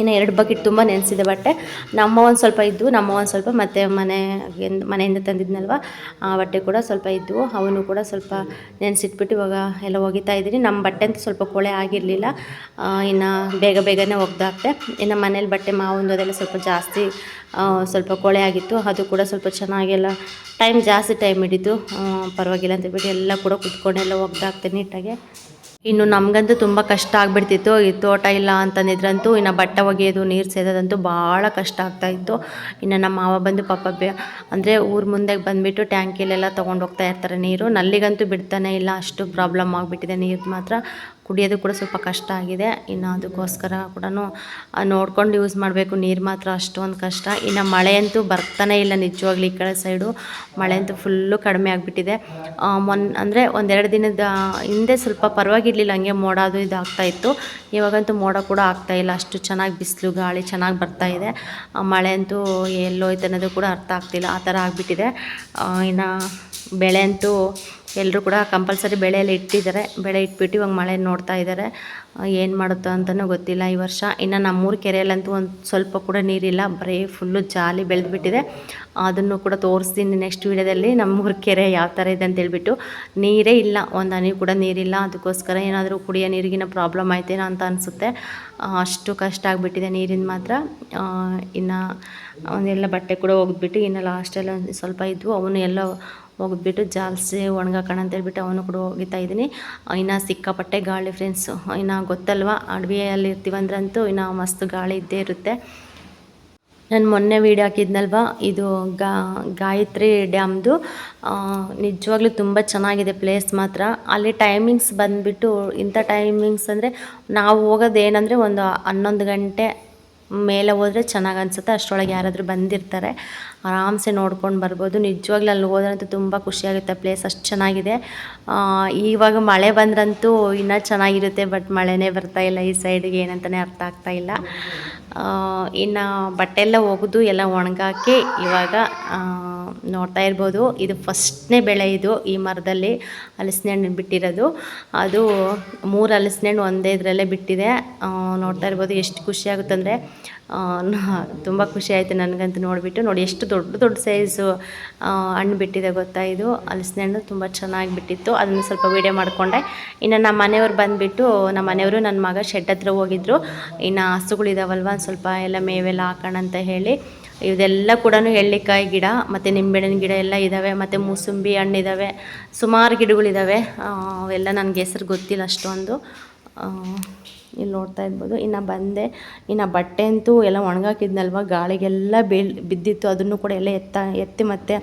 ಇನ್ನು ಎರಡು ಬಕೆಟ್ ತುಂಬ ನೆನೆಸಿದೆ ಬಟ್ಟೆ. ನಮ್ಮ ಒಂದು ಸ್ವಲ್ಪ ಇದ್ದವು ನಮ್ಮ ಒಂದು ಸ್ವಲ್ಪ ಮತ್ತು ಮನೆ ಮನೆಯಿಂದ ತಂದಿದ್ನಲ್ವ, ಆ ಬಟ್ಟೆ ಕೂಡ ಸ್ವಲ್ಪ ಇದ್ದವು ಅವನು ಕೂಡ ಸ್ವಲ್ಪ ನೆನೆಸಿಟ್ಬಿಟ್ಟು ಇವಾಗ ಎಲ್ಲ ಒಗಿತಾ ಇದ್ದೀನಿ. ನಮ್ಮ ಬಟ್ಟೆ ಅಂತೂ ಸ್ವಲ್ಪ ಕೊಳೆ ಆಗಿರಲಿಲ್ಲ. ಇನ್ನು ಬೇಗ ಬೇಗನೆ ಒಗ್ದಾಕ್ತೆ. ಇನ್ನು ಮನೇಲಿ ಬಟ್ಟೆ ಮಾವೊಂದು ಅದೆಲ್ಲ ಸ್ವಲ್ಪ ಜಾಸ್ತಿ ಸ್ವಲ್ಪ ಕೊಳೆ ಆಗಿತ್ತು. ಅದು ಕೂಡ ಸ್ವಲ್ಪ ಚೆನ್ನಾಗೆಲ್ಲ ಟೈಮ್ ಜಾಸ್ತಿ ಟೈಮ್ ಹಿಡಿತು ಪರವಾಗಿಲ್ಲ ಅಂತ ಹೇಳ್ಬಿಟ್ಟು ಎಲ್ಲ ಕೂಡ ಕುತ್ಕೊಂಡೆಲ್ಲ ಒಗ್ದಾಕ್ತೆ ನೀಟಾಗೆ. ಇನ್ನು ನಮಗಂತೂ ತುಂಬ ಕಷ್ಟ ಆಗಿಬಿಡ್ತಿತ್ತು. ಈ ತೋಟ ಇಲ್ಲ ಅಂತಂದಿದ್ರಂತೂ ಇನ್ನು ಬಟ್ಟೆ ಒಗೆಯೋದು, ನೀರು ಸೇದೋದಂತೂ ಭಾಳ ಕಷ್ಟ ಆಗ್ತಾಯಿತ್ತು ಇನ್ನು ನಮ್ಮ ಮಾವ ಬಂದು ಪಾಪ ಬೆ ಅಂದರೆ ಊರ ಮುಂದೆ ಬಂದುಬಿಟ್ಟು ಟ್ಯಾಂಕಿಲೆಲ್ಲ ತೊಗೊಂಡು ಹೋಗ್ತಾ ಇರ್ತಾರೆ ನೀರು. ನಲ್ಲಿಗಂತೂ ಬಿಡ್ತಾನೆ ಇಲ್ಲ. ಅಷ್ಟು ಪ್ರಾಬ್ಲಮ್ ಆಗಿಬಿಟ್ಟಿದೆ ನೀರು ಮಾತ್ರ. ಕುಡಿಯೋದು ಕೂಡ ಸ್ವಲ್ಪ ಕಷ್ಟ ಆಗಿದೆ. ಇನ್ನು ಅದಕ್ಕೋಸ್ಕರ ಕೂಡ ನೋಡ್ಕೊಂಡು ಯೂಸ್ ಮಾಡಬೇಕು. ನೀರು ಮಾತ್ರ ಅಷ್ಟೊಂದು ಕಷ್ಟ. ಇನ್ನು ಮಳೆ ಅಂತೂ ಬರ್ತಾನೆ ಇಲ್ಲ ನಿಜವಾಗ್ಲೂ ಈ ಕಡೆ ಸೈಡು ಮಳೆ ಅಂತೂ ಫುಲ್ಲು ಕಡಿಮೆ ಆಗಿಬಿಟ್ಟಿದೆ. ಮೊನ್ ಅಂದರೆ ಒಂದೆರಡು ದಿನದ ಹಿಂದೆ ಸ್ವಲ್ಪ ಪರವಾಗಿರಲಿಲ್ಲ. ಹಂಗೆ ಮೋಡ ಅದು ಇದು ಆಗ್ತಾಯಿತ್ತು ಇವಾಗಂತೂ ಮೋಡ ಕೂಡ ಆಗ್ತಾ ಇಲ್ಲ. ಅಷ್ಟು ಚೆನ್ನಾಗಿ ಬಿಸಿಲು ಗಾಳಿ ಚೆನ್ನಾಗಿ ಬರ್ತಾ ಇದೆ. ಆ, ಮಳೆ ಅಂತೂ ಎಲ್ಲೋಯ್ತು ಅನ್ನೋದು ಕೂಡ ಅರ್ಥ ಆಗ್ತಿಲ್ಲ. ಆ ಥರ ಆಗಿಬಿಟ್ಟಿದೆ. ಇನ್ನು ಬೆಳೆ ಅಂತೂ ಎಲ್ಲರೂ ಕೂಡ ಕಂಪಲ್ಸರಿ ಬೆಳೆಯಲ್ಲಿ ಇಟ್ಟಿದ್ದಾರೆ. ಬೆಳೆ ಇಟ್ಬಿಟ್ಟು ಇವಾಗ ಮಳೆ ನೋಡ್ತಾ ಇದ್ದಾರೆ. ಏನು ಮಾಡುತ್ತೋ ಅಂತಲೂ ಗೊತ್ತಿಲ್ಲ. ಈ ವರ್ಷ ಇನ್ನು ನಮ್ಮೂರು ಕೆರೆಯಲ್ಲಂತೂ ಒಂದು ಸ್ವಲ್ಪ ಕೂಡ ನೀರಿಲ್ಲ. ಬರೀ ಫುಲ್ಲು ಜಾಲಿ ಬೆಳೆದ್ಬಿಟ್ಟಿದೆ. ಅದನ್ನು ಕೂಡ ತೋರಿಸ್ತೀನಿ ನೆಕ್ಸ್ಟ್ ವೀಡಿಯೋದಲ್ಲಿ. ನಮ್ಮೂರ ಕೆರೆ ಯಾವ ಥರ ಇದೆ ಅಂತ ಹೇಳ್ಬಿಟ್ಟು. ನೀರೇ ಇಲ್ಲ. ಒಂದು ಹನಿ ಕೂಡ ನೀರಿಲ್ಲ. ಅದಕ್ಕೋಸ್ಕರ ಏನಾದರೂ ಕುಡಿಯೋ ನೀರಿಗಿನ ಪ್ರಾಬ್ಲಮ್ ಆಯ್ತೇನೋ ಅಂತ ಅನಿಸುತ್ತೆ. ಅಷ್ಟು ಕಷ್ಟ ಆಗಿಬಿಟ್ಟಿದೆ ನೀರಿನ ಮಾತ್ರ. ಇನ್ನು ಒಂದೆಲ್ಲ ಬಟ್ಟೆ ಕೂಡ ಒಗೆದ್ಬಿಟ್ಟು ಇನ್ನು ಲಾಸ್ಟಲ್ಲಿ ಸ್ವಲ್ಪ ಇದ್ವು. ಅವನು ಎಲ್ಲ ಒಗೆದ್ಬಿಟ್ಟು ಜಾಲ್ಸಿ ಒಣಗಾಕೋಣ ಅಂತ ಹೇಳ್ಬಿಟ್ಟು ಅವನು ಕೂಡ ಒಗಿತಾ ಇದ್ದೀನಿ. ಇನ್ನು ಸಿಕ್ಕಾಪಟ್ಟೆ ಗಾಳಿ ಫ್ರೆಂಡ್ಸು ಇನ್ನು ಗೊತ್ತಲ್ವಾ? ಅಡವಿಯಲ್ಲಿ ಇರ್ತೀವಂದ್ರಂತೂ ಇನ್ನು ಮಸ್ತ್ ಗಾಳಿ ಇದ್ದೇ ಇರುತ್ತೆ. ನಾನು ಮೊನ್ನೆ ವೀಡಿಯೋ ಹಾಕಿದ್ನಲ್ವ? ಇದು ಗಾ, ಗಾಯತ್ರಿ ಡ್ಯಾಮ್ದು. ನಿಜವಾಗ್ಲೂ ತುಂಬ ಚೆನ್ನಾಗಿದೆ ಪ್ಲೇಸ್ ಮಾತ್ರ. ಅಲ್ಲಿ ಟೈಮಿಂಗ್ಸ್ ಬಂದುಬಿಟ್ಟು ಇಂಥ ಟೈಮಿಂಗ್ಸ್ ಅಂದರೆ ನಾವು ಹೋಗೋದು ಏನಂದರೆ ಒಂದು ಹನ್ನೊಂದು ಗಂಟೆ ಮೇಲೆ ಹೋದರೆ ಚೆನ್ನಾಗಿ ಅನಿಸುತ್ತೆ. ಅಷ್ಟರೊಳಗೆ ಯಾರಾದರೂ ಬಂದಿರ್ತಾರೆ. ಆರಾಮ್ಸೆ ನೋಡ್ಕೊಂಡು ಬರ್ಬೋದು. ನಿಜವಾಗ್ಲೂ ಅಲ್ಲಿ ಹೋದ್ರಂತೂ ತುಂಬ ಖುಷಿಯಾಗುತ್ತೆ. ಪ್ಲೇಸ್ ಅಷ್ಟು ಚೆನ್ನಾಗಿದೆ. ಇವಾಗ ಮಳೆ ಬಂದ್ರಂತೂ ಇನ್ನೂ ಚೆನ್ನಾಗಿರುತ್ತೆ, ಬಟ್ ಮಳೆನೇ ಬರ್ತಾ ಇಲ್ಲ. ಈ ಸೈಡ್ಗೆ ಏನಂತಲೇ ಅರ್ಥ ಆಗ್ತಾ ಇಲ್ಲ. ಇನ್ನು ಬಟ್ಟೆ ಎಲ್ಲ ಒಗೆದು ಎಲ್ಲ ಒಣಗಾಕಿ ಇವಾಗ ನೋಡ್ತಾ ಇರ್ಬೋದು. ಇದು ಫಸ್ಟ್ನೇ ಬೆಳೆ ಇದು ಈ ಮರದಲ್ಲಿ. ಹಲಸಿನ ಹಣ್ಣು ಬಿಟ್ಟಿರೋದು. ಅದು ಮೂರು ಹಲಸಿನ ಹಣ್ಣು ಒಂದೇ ಇದರಲ್ಲೇ ಬಿಟ್ಟಿದೆ. ನೋಡ್ತಾ ಇರ್ಬೋದು. ಎಷ್ಟು ಖುಷಿ ಆಗುತ್ತಂದರೆ ತುಂಬ ಖುಷಿ ಆಯಿತು ನನಗಂತೂ ನೋಡಿಬಿಟ್ಟು. ನೋಡಿ ಎಷ್ಟು ದೊಡ್ಡ ದೊಡ್ಡ ಸೈಜು ಹಣ್ಣು ಬಿಟ್ಟಿದೆ ಗೊತ್ತಾ ಇದು. ಹಲಸಿನ ಹಣ್ಣು ತುಂಬ ಚೆನ್ನಾಗಿ ಬಿಟ್ಟಿತ್ತು. ಅದನ್ನು ಸ್ವಲ್ಪ ವೀಡಿಯೋ ಮಾಡಿಕೊಂಡೆ. ಇನ್ನು ನಮ್ಮ ಮನೆಯವ್ರು ಬಂದುಬಿಟ್ಟು, ನಮ್ಮ ಮನೆಯವರು ನನ್ನ ಮಗ ಶೆಡ್ ಹತ್ರ ಹೋಗಿದ್ರು. ಇನ್ನು ಹಸುಗಳಿದಾವಲ್ವ ಸ್ವಲ್ಪ ಎಲ್ಲ ಮೇವೆಲ್ಲ ಹಾಕೋಣ ಅಂತ ಹೇಳಿ. ಇದೆಲ್ಲ ಕೂಡ ಎಳ್ಳಿಕಾಯಿ ಗಿಡ, ಮತ್ತು ನಿಂಬೆಹಣ್ಣಿನ ಗಿಡ ಎಲ್ಲ ಇದ್ದಾವೆ ಮತ್ತು ಮೂಸುಂಬಿ ಹಣ್ಣಿದ್ದಾವೆ ಸುಮಾರು ಗಿಡಗಳಿದ್ದಾವೆ ಅವೆಲ್ಲ ನನಗೆ ಹೆಸರು ಗೊತ್ತಿಲ್ಲ ಅಷ್ಟೊಂದು. ಇಲ್ಲಿ ನೋಡ್ತಾ ಇರ್ಬೋದು. ಇನ್ನು ಬಂದೆ, ಇನ್ನು ಬಟ್ಟೆ ಅಂತೂ ಎಲ್ಲ ಒಣಗಾಕಿದ್ನಲ್ವ? ಗಾಳಿಗೆಲ್ಲ ಬೀಳ್, ಬಿದ್ದಿತ್ತು. ಅದನ್ನು ಕೂಡ ಎಲ್ಲ ಎತ್ತ, ಎತ್ತಿ ಮತ್ತೆ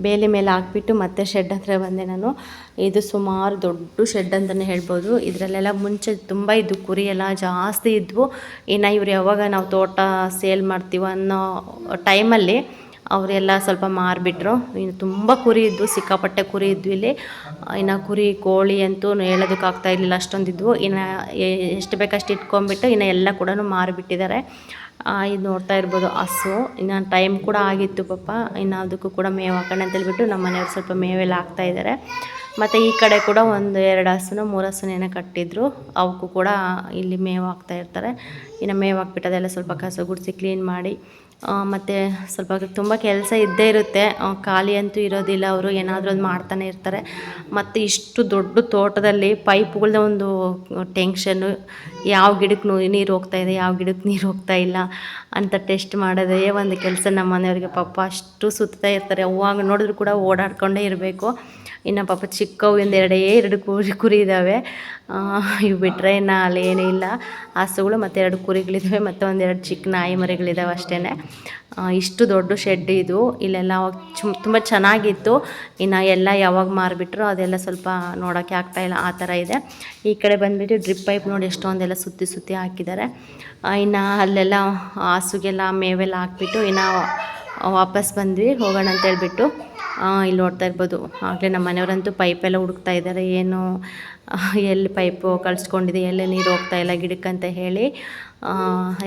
ಬೇಲಿ ಮೇಲೆ ಹಾಕ್ಬಿಟ್ಟು ಮತ್ತೆ ಶೆಡ್ ಹತ್ರ ಬಂದೆ ನಾನು. ಇದು ಸುಮಾರು ದೊಡ್ಡ ಶೆಡ್ ಅಂತಲೇ ಹೇಳ್ಬೋದು. ಇದರಲ್ಲೆಲ್ಲ ಮುಂಚೆ ತುಂಬ ಇದ್ದು ಕುರಿ ಎಲ್ಲ ಜಾಸ್ತಿ ಇದ್ವು. ಇನ್ನು ಇವ್ರು ಯಾವಾಗ ನಾವು ತೋಟ ಸೇಲ್ ಮಾಡ್ತೀವೋ ಅನ್ನೋ ಟೈಮಲ್ಲಿ ಅವರೆಲ್ಲ ಸ್ವಲ್ಪ ಮಾರಿಬಿಟ್ರು. ಇನ್ನು ತುಂಬ ಕುರಿ ಇದ್ವು, ಸಿಕ್ಕಾಪಟ್ಟೆ ಕುರಿ ಇದ್ವು ಇಲ್ಲಿ. ಇನ್ನು ಕುರಿ, ಕೋಳಿ ಅಂತೂ ಹೇಳೋದಕ್ಕೆ ಆಗ್ತಾ ಇರಲಿಲ್ಲ, ಅಷ್ಟೊಂದಿದ್ವು. ಇನ್ನು ಎಷ್ಟು ಬೇಕಷ್ಟು ಇಟ್ಕೊಂಡ್ಬಿಟ್ಟು ಇನ್ನು ಎಲ್ಲ ಕೂಡ ಮಾರಿಬಿಟ್ಟಿದ್ದಾರೆ. ಇದು ನೋಡ್ತಾ ಇರ್ಬೋದು, ಹಸು. ಇನ್ನು ಟೈಮ್ ಕೂಡ ಆಗಿತ್ತು ಪಾಪ. ಇನ್ನು ಅದಕ್ಕೂ ಕೂಡ ಮೇವು ಹಾಕೋಣ ಅಂತ ಹೇಳ್ಬಿಟ್ಟು ನಮ್ಮ ಮನೆಯವ್ರು ಸ್ವಲ್ಪ ಮೇವೆಲ್ಲ ಹಾಕ್ತಾ ಇದ್ದಾರೆ. ಮತ್ತು ಈ ಕಡೆ ಕೂಡ ಒಂದು ಎರಡು ಹಸುನ, ಮೂರು ಹಸುನೇನೋ ಕಟ್ಟಿದ್ರು. ಅವಕ್ಕೂ ಕೂಡ ಇಲ್ಲಿ ಮೇವು ಹಾಕ್ತಾ ಇರ್ತಾರೆ. ಇನ್ನು ಮೇವು ಹಾಕ್ಬಿಟ್ಟು ಅದೆಲ್ಲ ಸ್ವಲ್ಪ ಕಸ ಗುಡಿಸಿ ಕ್ಲೀನ್ ಮಾಡಿ ಮತ್ತು ಸ್ವಲ್ಪ ತುಂಬ ಕೆಲಸ ಇದ್ದೇ ಇರುತ್ತೆ. ಖಾಲಿ ಅಂತೂ ಇರೋದಿಲ್ಲ. ಅವರು ಏನಾದರೂ ಒಂದು ಮಾಡ್ತಾನೆ ಇರ್ತಾರೆ. ಮತ್ತು ಇಷ್ಟು ದೊಡ್ಡ ತೋಟದಲ್ಲಿ ಪೈಪ್ಗಳದ ಒಂದು ಟೆನ್ಷನ್ನು ಯಾವ ಗಿಡಕ್ಕೆ ನೀರು ಹೋಗ್ತಾ ಇದೆ, ಯಾವ ಗಿಡಕ್ಕೆ ನೀರು ಹೋಗ್ತಾ ಇಲ್ಲ ಅಂತ ಟೆಸ್ಟ್ ಮಾಡೋದೇ ಒಂದು ಕೆಲಸ ನಮ್ಮ ಮನೆಯವ್ರಿಗೆ ಪಾಪ ಅಷ್ಟು ಸುತ್ತಾ ಇರ್ತಾರೆ. ಹೂವಾಗ ನೋಡಿದ್ರು ಕೂಡ ಓಡಾಡ್ಕೊಂಡೇ ಇರಬೇಕು. ಇನ್ನು ಪಾಪ ಚಿಕ್ಕವು ಒಂದು ಎರಡೇ ಎರಡು ಕುರಿ ಕುರಿ ಇದ್ದಾವೆ ಇವು ಬಿಟ್ಟರೆ ಇನ್ನು ಅಲ್ಲಿ ಏನೂ ಇಲ್ಲ. ಹಸುಗಳು ಮತ್ತು ಎರಡು ಕುರಿಗಳಿದ್ದಾವೆ ಮತ್ತು ಒಂದೆರಡು ಚಿಕ್ಕ ನಾಯಿ ಮರಿಗಳಿದ್ದಾವೆ ಅಷ್ಟೇ ಇಷ್ಟು ದೊಡ್ಡ ಶೆಡ್ ಇದು. ಇಲ್ಲೆಲ್ಲ ಅವಾಗ ತುಂಬ ಚೆನ್ನಾಗಿತ್ತು. ಇನ್ನು ಎಲ್ಲ ಯಾವಾಗ ಮಾರಿಬಿಟ್ರು ಅದೆಲ್ಲ ಸ್ವಲ್ಪ ನೋಡೋಕ್ಕೆ ಆಗ್ತಾಯಿಲ್ಲ ಆ ಥರ ಇದೆ. ಈ ಕಡೆ ಬಂದುಬಿಟ್ಟು ಡ್ರಿಪ್ ಪೈಪ್ ನೋಡಿ ಎಷ್ಟೊಂದೆಲ್ಲ ಸುತ್ತಿ ಸುತ್ತಿ ಹಾಕಿದ್ದಾರೆ. ಇನ್ನು ಅಲ್ಲೆಲ್ಲ ಹಸುಗೆಲ್ಲ ಮೇವೆಲ್ಲ ಹಾಕ್ಬಿಟ್ಟು ಇನ್ನು ವಾಪಸ್ ಬಂದ್ವಿ, ಹೋಗೋಣ ಅಂತ ಹೇಳ್ಬಿಟ್ಟು ಇಲ್ಲಿ ನೋಡ್ತಾ ಇರ್ಬೋದು. ಆಗಲೇ ನಮ್ಮ ಮನೆಯವರಂತೂ ಪೈಪೆಲ್ಲ ಹುಡುಕ್ತಾ ಇದ್ದಾರೆ. ಏನು ಎಲ್ಲಿ ಪೈಪು ಕಳಿಸ್ಕೊಂಡಿದೆ, ಎಲ್ಲಿ ನೀರು ಹೋಗ್ತಾ ಇಲ್ಲ ಗಿಡಕ್ಕೆ ಅಂತ ಹೇಳಿ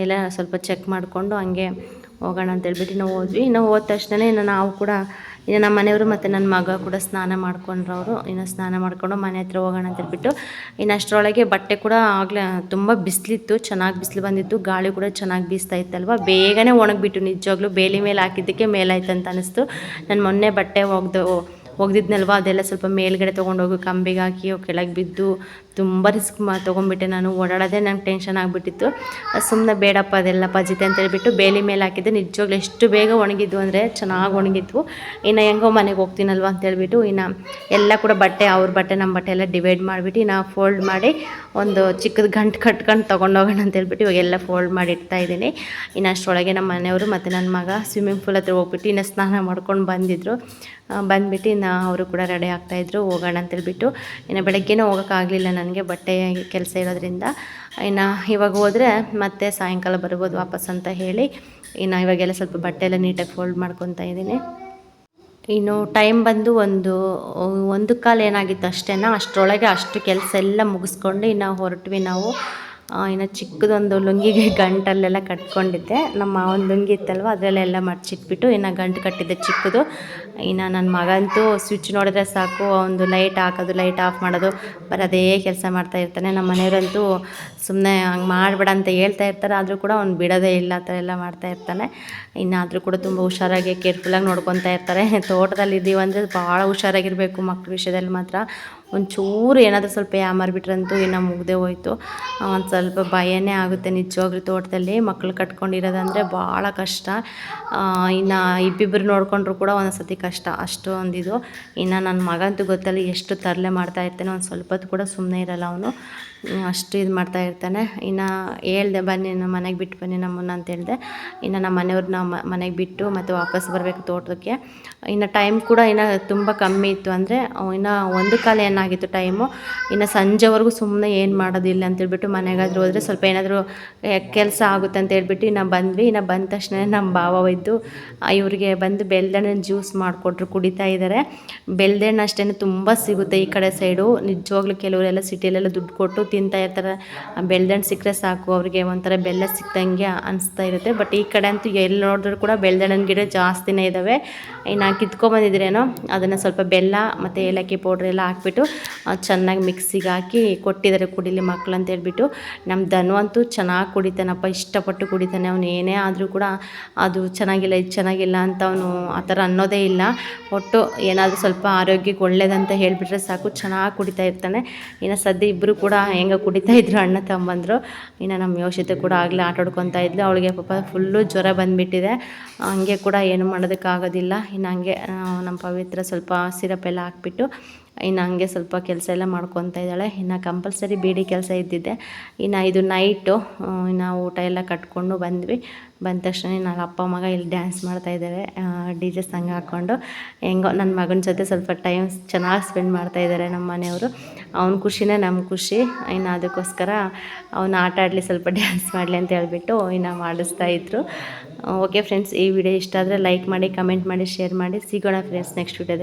ಎಲ್ಲ ಸ್ವಲ್ಪ ಚೆಕ್ ಮಾಡಿಕೊಂಡು ಹಂಗೆ ಹೋಗೋಣ ಅಂತ ಹೇಳ್ಬಿಟ್ಟು ನಾವು ಹೋದ್ವಿ. ನಾವು ಹೋದ ತಕ್ಷಣ ನಾವು ಕೂಡ ಇನ್ನು ನಮ್ಮ ಮನೆಯವರು ಮತ್ತು ನನ್ನ ಮಗ ಕೂಡ ಸ್ನಾನ ಮಾಡ್ಕೊಂಡ್ರು ಅವರು ಇನ್ನು ಸ್ನಾನ ಮಾಡಿಕೊಂಡು ಮನೆ ಹತ್ರ ಹೋಗೋಣ ಅಂತ ಹೇಳ್ಬಿಟ್ಟು. ಇನ್ನು ಅಷ್ಟರೊಳಗೆ ಬಟ್ಟೆ ಕೂಡ ಆಗಲೇ ತುಂಬ ಬಿಸಿಲಿತ್ತು, ಚೆನ್ನಾಗಿ ಬಿಸಿಲು ಬಂದಿತ್ತು, ಗಾಳಿ ಕೂಡ ಚೆನ್ನಾಗಿ ಬೀಸ್ತಾ ಇತ್ತಲ್ವ? ಬೇಗನೆ ಒಣಗಿಬಿಟ್ಟು ನಿಜವಾಗ್ಲೂ. ಬೇಲಿ ಮೇಲೆ ಹಾಕಿದ್ದಕ್ಕೆ ಮೇಲಾಯ್ತು ಅಂತ ಅನ್ನಿಸ್ತು ನಾನು ಮೊನ್ನೆ ಬಟ್ಟೆ ಒಗ್ದು ಒಗ್ದಿದ್ನಲ್ವ ಅದೆಲ್ಲ ಸ್ವಲ್ಪ ಮೇಲ್ಗಡೆ ತೊಗೊಂಡೋಗಿ, ಕಂಬಿಗೆ ಹಾಕಿ ಕೆಳಗೆ ಬಿದ್ದು ತುಂಬ ರಿಸ್ಕ್ ಮಾ ತೊಗೊಂಡ್ಬಿಟ್ಟೆ ನಾನು. ಓಡಾಡೋದೇ ನಂಗೆ ಟೆನ್ಷನ್ ಆಗಿಬಿಟ್ಟಿತ್ತು. ಸುಮ್ಮನೆ ಬೇಡಪ್ಪ ಅದೆಲ್ಲ ಪಜಿತೆ ಅಂತ ಹೇಳ್ಬಿಟ್ಟು ಬೇಲಿ ಮೇಲೆ ಹಾಕಿದ್ದೆ. ನಿಜವಾಗ್ಲೂ ಎಷ್ಟು ಬೇಗ ಒಣಗಿದ್ವು ಅಂದರೆ ಚೆನ್ನಾಗಿ ಒಣಗಿದ್ವು. ಇನ್ನು ಹೆಂಗೋ ಮನೆಗೆ ಹೋಗ್ತೀನಲ್ವ ಅಂತ ಹೇಳ್ಬಿಟ್ಟು ಇನ್ನು ಎಲ್ಲ ಕೂಡ ಬಟ್ಟೆ, ಅವ್ರ ಬಟ್ಟೆ ನಮ್ಮ ಬಟ್ಟೆ ಎಲ್ಲ ಡಿವೈಡ್ ಮಾಡಿಬಿಟ್ಟು ಇನ್ನು ಫೋಲ್ಡ್ ಮಾಡಿ ಒಂದು ಚಿಕ್ಕದು ಗಂಟು ಕಟ್ಕೊಂಡು ತೊಗೊಂಡೋಗೋಣ ಅಂತ ಹೇಳ್ಬಿಟ್ಟು ಇವಾಗೆಲ್ಲ ಫೋಲ್ಡ್ ಮಾಡಿ ಇಡ್ತಾ ಇದ್ದೀನಿ. ಇನ್ನು ಅಷ್ಟರೊಳಗೆ ನಮ್ಮ ಮನೆಯವರು ಮತ್ತು ನನ್ನ ಮಗ ಸ್ವಿಮ್ಮಿಂಗ್ ಪೂಲ್ ಹತ್ರ ಹೋಗ್ಬಿಟ್ಟು ಇನ್ನು ಸ್ನಾನ ಮಾಡ್ಕೊಂಡು ಬಂದಿದ್ರು. ಬಂದುಬಿಟ್ಟು ಇನ್ನು ಅವರು ಕೂಡ ರೆಡಿ ಆಗ್ತಾಯಿದ್ರು ಹೋಗೋಣ ಅಂತೇಳ್ಬಿಟ್ಟು. ಇನ್ನು ಬೆಳಗ್ಗೆನೂ ಹೋಗೋಕ್ಕಾಗಲಿಲ್ಲ ನನಗೆ, ಬಟ್ಟೆ ಕೆಲಸ ಇರೋದ್ರಿಂದ. ಇನ್ನು ಇವಾಗ ಹೋದರೆ ಮತ್ತೆ ಸಾಯಂಕಾಲ ಬರ್ಬೋದು ವಾಪಸ್ ಅಂತ ಹೇಳಿ. ಇನ್ನು ಇವಾಗೆಲ್ಲ ಸ್ವಲ್ಪ ಬಟ್ಟೆ ಎಲ್ಲ ನೀಟಾಗಿ ಫೋಲ್ಡ್ ಮಾಡ್ಕೊತಾ ಇದ್ದೀನಿ. ಇನ್ನು ಟೈಮ್ ಬಂದು ಒಂದು ಒಂದು ಕಾಲು ಏನಾಗಿತ್ತು ಅಷ್ಟೇನ? ಅಷ್ಟರೊಳಗೆ ಅಷ್ಟು ಕೆಲಸ ಎಲ್ಲ ಮುಗಿಸ್ಕೊಂಡು ಇನ್ನು ಹೊರಟ್ವಿ ನಾವು. ಇನ್ನು ಚಿಕ್ಕದೊಂದು ಲುಂಗಿಗೆ ಗಂಟಲ್ಲೆಲ್ಲ ಕಟ್ಕೊಂಡಿದ್ದೆ. ನಮ್ಮ ಒಂದು ಲುಂಗಿ ಇತ್ತಲ್ವ, ಅದರಲ್ಲೆಲ್ಲ ಮಡ್ಚಿಟ್ಬಿಟ್ಟು ಇನ್ನು ಗಂಟು ಕಟ್ಟಿದ್ದೆ ಚಿಕ್ಕದು. ಇನ್ನು ನನ್ನ ಮಗಂತೂ ಸ್ವಿಚ್ ನೋಡಿದ್ರೆ ಸಾಕು, ಒಂದು ಲೈಟ್ ಹಾಕೋದು ಲೈಟ್ ಆಫ್ ಮಾಡೋದು ಅದೇ ಕೆಲಸ ಮಾಡ್ತಾ ಇರ್ತಾನೆ. ನಮ್ಮ ಮನೆಯವರಂತೂ ಸುಮ್ಮನೆ ಹಂಗೆ ಮಾಡಬೇಡ ಅಂತ ಹೇಳ್ತಾ ಇರ್ತಾರೆ. ಆದರೂ ಕೂಡ ಅವ್ನು ಬಿಡೋದೇ ಇಲ್ಲ, ಆ ಥರ ಎಲ್ಲ ಮಾಡ್ತಾ ಇರ್ತಾನೆ. ಇನ್ನಾದರೂ ಕೂಡ ತುಂಬ ಹುಷಾರಾಗಿ ಕೇರ್ಫುಲ್ಲಾಗಿ ನೋಡ್ಕೊತಾ ಇರ್ತಾರೆ. ತೋಟದಲ್ಲಿ ಇದ್ದೀವಿ ಅಂದರೆ ಭಾಳ ಹುಷಾರಾಗಿರಬೇಕು ಮಕ್ಳ ವಿಷಯದಲ್ಲಿ ಮಾತ್ರ. ಒಂಚೂರು ಏನಾದರೂ ಸ್ವಲ್ಪ ಯಾಮಾರ್ಬಿಟ್ರಂತೂ ಇನ್ನು ಮುಗ್ದೆ ಹೋಯ್ತು. ಒಂದು ಸ್ವಲ್ಪ ಭಯನೇ ಆಗುತ್ತೆ ನಿಜವಾಗ್ಲೂ ತೋಟದಲ್ಲಿ. ಮಕ್ಳು ಕಟ್ಕೊಂಡಿರೋದಂದರೆ ಭಾಳ ಕಷ್ಟ. ಇನ್ನು ಇಬ್ಬಿಬ್ಬರು ನೋಡಿಕೊಂಡ್ರು ಕೂಡ ಒಂದೊಂದ್ಸತಿ ಕಷ್ಟ, ಅಷ್ಟು ಒಂದಿದು. ಇನ್ನು ನನ್ನ ಮಗಂತೂ ಗೊತ್ತಲ್ಲ ಎಷ್ಟು ತರಲೆ ಮಾಡ್ತಾ ಇರ್ತಾನೆ ಒಂದು ಸ್ವಲ್ಪ ಕೂಡ ಸುಮ್ಮನೆ ಇರಲ್ಲ ಅವನು. ಅಷ್ಟು ಇದು ಮಾಡ್ತಾ ಇರ್ತಾನೆ. ಇನ್ನು ಹೇಳ್ದೆ, ಬನ್ನಿ, ನಮ್ಮ ಮನೆಗೆ ಬಿಟ್ಟು ಬನ್ನಿ ನಮ್ಮನ್ನು ಅಂತ ಹೇಳಿದೆ. ಇನ್ನು ನಮ್ಮ ಮನೆಯವ್ರನ್ನ ಮನೆಗೆ ಬಿಟ್ಟು ಮತ್ತು ವಾಪಸ್ ಬರಬೇಕು ತೋಟಕ್ಕೆ. ಇನ್ನು ಟೈಮ್ ಕೂಡ ಇನ್ನು ತುಂಬ ಕಮ್ಮಿ ಇತ್ತು ಅಂದರೆ ಇನ್ನು ಒಂದು ಕಾಲ ಏನಾಗಿತ್ತು ಟೈಮು ಇನ್ನು ಸಂಜೆವರೆಗೂ ಸುಮ್ಮನೆ ಏನು ಮಾಡೋದಿಲ್ಲ ಅಂತೇಳ್ಬಿಟ್ಟು ಮನೆಗಾದರೂ ಹೋದರೆ ಸ್ವಲ್ಪ ಏನಾದರೂ ಕೆಲಸ ಆಗುತ್ತೆ ಅಂತ ಹೇಳ್ಬಿಟ್ಟು ಇನ್ನು ಬಂದ್ವಿ. ಇನ್ನು ಬಂದ ತಕ್ಷಣ ನಮ್ಮ ಭಾವ ಒಯ್ದು ಇವರಿಗೆ ಬಂದು ಬೆಲ್ದಣ್ಣನ ಜ್ಯೂಸ್ ಮಾಡಿಕೊಟ್ರು, ಕುಡಿತಾ ಇದ್ದಾರೆ ಬೆಲ್ದಣ್ಣು ಅಷ್ಟೇ ತುಂಬ ಸಿಗುತ್ತೆ ಈ ಕಡೆ ಸೈಡು ನಿಜವಾಗ್ಲೂ ಕೆಲವರೆಲ್ಲ ಸಿಟಿಯಲ್ಲೆಲ್ಲ ದುಡ್ಡು ಕೊಟ್ಟು ತಿಂತಾ ಇರ್ತಾರೆ. ಬೆಳ್ದಣ್ಣು ಸಿಕ್ಕರೆ ಸಾಕು, ಅವರಿಗೆ ಒಂಥರ ಬೆಲ್ಲ ಸಿಕ್ದಂಗೆ ಅನಿಸ್ತಾ ಇರುತ್ತೆ. ಬಟ್ ಈ ಕಡೆ ಅಂತೂ ಎಲ್ಲಿ ನೋಡಿದ್ರು ಕೂಡ ಬೆಳ್ದಣ್ಣಿನ ಗಿಡ ಜಾಸ್ತಿನೇ ಇದ್ದಾವೆ ಇನ್ನು ಕಿತ್ಕೊಬಂದಿದ್ರೇನೋ, ಅದನ್ನು ಸ್ವಲ್ಪ ಬೆಲ್ಲ ಮತ್ತು ಏಲಕ್ಕಿ ಪೌಡ್ರ್ ಎಲ್ಲ ಹಾಕ್ಬಿಟ್ಟು ಚೆನ್ನಾಗಿ ಮಿಕ್ಸಿಗೆ ಹಾಕಿ ಕೊಟ್ಟಿದ್ದಾರೆ ಕುಡಿಲಿ ಮಕ್ಕಳು ಅಂತ ಹೇಳ್ಬಿಟ್ಟು. ನಮ್ಮ ಧನು ಅಂತೂ ಚೆನ್ನಾಗಿ ಕುಡಿತಾನಪ್ಪ, ಇಷ್ಟಪಟ್ಟು ಕುಡಿತಾನೆ. ಅವನು ಏನೇ ಆದರೂ ಕೂಡ ಅದು ಚೆನ್ನಾಗಿಲ್ಲ, ಇದು ಚೆನ್ನಾಗಿಲ್ಲ ಅಂತ ಅವನು ಆ ಥರ ಅನ್ನೋದೇ ಇಲ್ಲ. ಒಟ್ಟು ಏನಾದರೂ ಸ್ವಲ್ಪ ಆರೋಗ್ಯಕ್ಕೆ ಒಳ್ಳೇದಂತ ಹೇಳಿಬಿಟ್ರೆ ಸಾಕು, ಚೆನ್ನಾಗಿ ಕುಡಿತಾ ಇರ್ತಾನೆ. ಇನ್ನು ಸದ್ಯ ಇಬ್ಬರು ಕೂಡ ಹೆಂಗೆ ಕುಡಿತಾ ಇದ್ರು ಅಣ್ಣ ತಮ್ಮಂದರು. ಇನ್ನು ನಮ್ಮ ಯೋಷಿತೆ ಕೂಡ ಆಗಲೇ ಆಟಾಡ್ಕೊತಾ ಇದ್ಲು. ಅವಳಿಗೆ ಪಾಪ ಫುಲ್ಲು ಜ್ವರ ಬಂದುಬಿಟ್ಟಿದೆ. ಹಂಗೆ ಕೂಡ ಏನು ಮಾಡೋದಕ್ಕಾಗೋದಿಲ್ಲ. ಇನ್ನು ಹಂಗೆ ನಮ್ಮ ಪವಿತ್ರ ಸ್ವಲ್ಪ ಸಿರಪ್ ಎಲ್ಲ ಹಾಕ್ಬಿಟ್ಟು ಇನ್ನು ಹಂಗೆ ಸ್ವಲ್ಪ ಕೆಲಸ ಎಲ್ಲ ಮಾಡ್ಕೊತಾ ಇದ್ದಾಳೆ. ಇನ್ನು ಕಂಪಲ್ಸರಿ ಬೀಡಿ ಕೆಲಸ ಇದ್ದಿದ್ದೆ. ಇನ್ನು ಇದು ನೈಟು ಇನ್ನು ಊಟ ಎಲ್ಲ ಕಟ್ಕೊಂಡು ಬಂದ್ವಿ. ಬಂದ ತಕ್ಷಣ ನಾನು ಅಪ್ಪ ಮಗ ಇಲ್ಲಿ ಡ್ಯಾನ್ಸ್ ಮಾಡ್ತಾ ಇದ್ದಾರೆ. ಡಿ ಜೆ ಸಂಘ ಹಾಕ್ಕೊಂಡು ಹೆಂಗೋ ನನ್ನ ಮಗನ ಜೊತೆ ಸ್ವಲ್ಪ ಟೈಮ್ ಚೆನ್ನಾಗಿ ಸ್ಪೆಂಡ್ ಮಾಡ್ತಾ ಇದ್ದಾರೆ ನಮ್ಮ ಮನೆಯವರು. ಅವ್ನ ಖುಷಿನೇ ನಮ್ಮ ಖುಷಿ. ಇನ್ನು ಅದಕ್ಕೋಸ್ಕರ ಅವ್ನು ಆಟ ಆಡಲಿ ಸ್ವಲ್ಪ ಡ್ಯಾನ್ಸ್ ಮಾಡಲಿ ಅಂತ ಹೇಳ್ಬಿಟ್ಟು ಇನ್ನು ಮಾಡಿಸ್ತಾ ಇದ್ರು. ಓಕೆ ಫ್ರೆಂಡ್ಸ್ ಈ ವಿಡಿಯೋ ಇಷ್ಟ ಆದರೆ ಲೈಕ್ ಮಾಡಿ ಕಮೆಂಟ್ ಮಾಡಿ ಶೇರ್ ಮಾಡಿ. ಸಿಗೋಣ ಫ್ರೆಂಡ್ಸ್ ನೆಕ್ಸ್ಟ್ ವಿಡಿಯೋದಲ್ಲಿ